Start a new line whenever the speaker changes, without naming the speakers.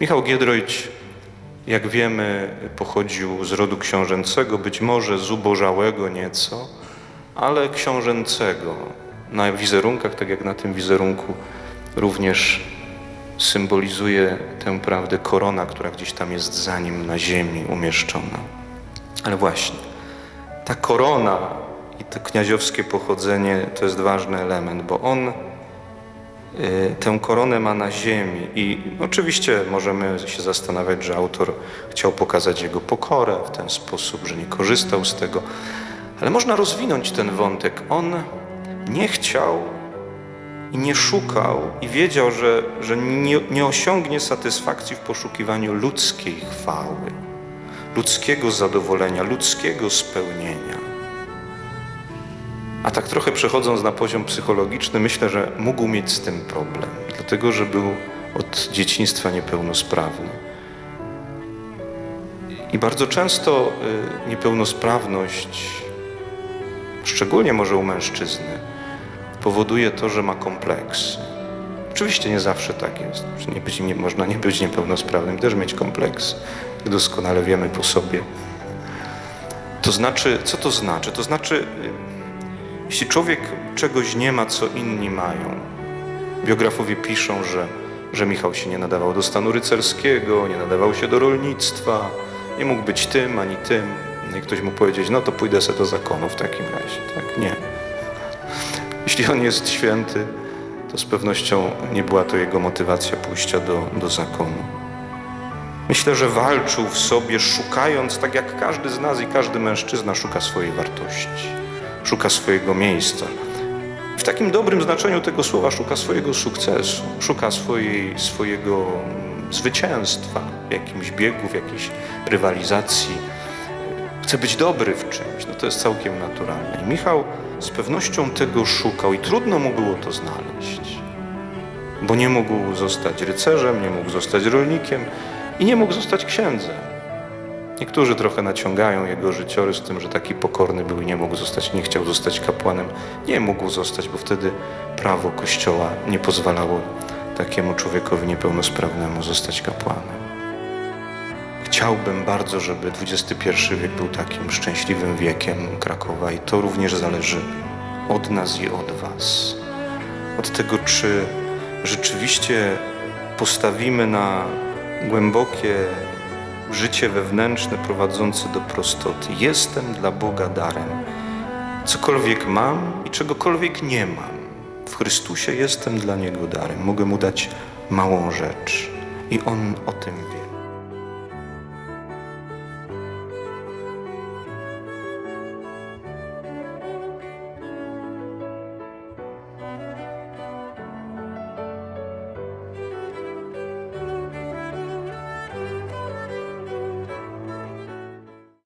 Michał Giedroyć, jak wiemy, pochodził z rodu książęcego, być może zubożałego nieco, ale książęcego. Na wizerunkach, tak jak na tym wizerunku, również symbolizuje tę prawdę korona, która gdzieś tam jest za nim na ziemi umieszczona. Ale właśnie, ta korona i to kniaziowskie pochodzenie to jest ważny element, bo on tę koronę ma na ziemi i oczywiście możemy się zastanawiać, że autor chciał pokazać jego pokorę w ten sposób, że nie korzystał z tego, ale można rozwinąć ten wątek. On nie chciał i nie szukał i wiedział, że, że nie, nie osiągnie satysfakcji w poszukiwaniu ludzkiej chwały, ludzkiego zadowolenia, ludzkiego spełnienia. A tak trochę przechodząc na poziom psychologiczny, myślę, że mógł mieć z tym problem, dlatego że był od dzieciństwa niepełnosprawny. I bardzo często y, niepełnosprawność, szczególnie może u mężczyzny, powoduje to, że ma kompleksy. Oczywiście nie zawsze tak jest. Nie, być, nie można nie być niepełnosprawnym, też mieć kompleks. Doskonale wiemy po sobie. To znaczy, co to znaczy? To znaczy, y, jeśli człowiek czegoś nie ma, co inni mają, biografowie piszą, że, że Michał się nie nadawał do stanu rycerskiego, nie nadawał się do rolnictwa, nie mógł być tym ani tym. No i ktoś mu powiedzieć, no to pójdę se do zakonu w takim razie. Tak, nie. Jeśli on jest święty, to z pewnością nie była to jego motywacja pójścia do, do zakonu. Myślę, że walczył w sobie, szukając, tak jak każdy z nas i każdy mężczyzna szuka swojej wartości, szuka swojego miejsca. W takim dobrym znaczeniu tego słowa szuka swojego sukcesu, szuka swojej, swojego zwycięstwa w jakimś biegu, w jakiejś rywalizacji. Chce być dobry w czymś, no to jest całkiem naturalne. I Michał z pewnością tego szukał i trudno mu było to znaleźć, bo nie mógł zostać rycerzem, nie mógł zostać rolnikiem i nie mógł zostać księdzem. Niektórzy trochę naciągają jego życiorys tym, że taki pokorny był i nie mógł zostać, nie chciał zostać kapłanem. Nie mógł zostać, bo wtedy prawo Kościoła nie pozwalało takiemu człowiekowi niepełnosprawnemu zostać kapłanem. Chciałbym bardzo, żeby XXI wiek był takim szczęśliwym wiekiem Krakowa i to również zależy od nas i od Was. Od tego, czy rzeczywiście postawimy na głębokie życie wewnętrzne prowadzące do prostoty. Jestem dla Boga darem. Cokolwiek mam i czegokolwiek nie mam. W Chrystusie jestem dla Niego darem. Mogę Mu dać małą rzecz i On o tym wie.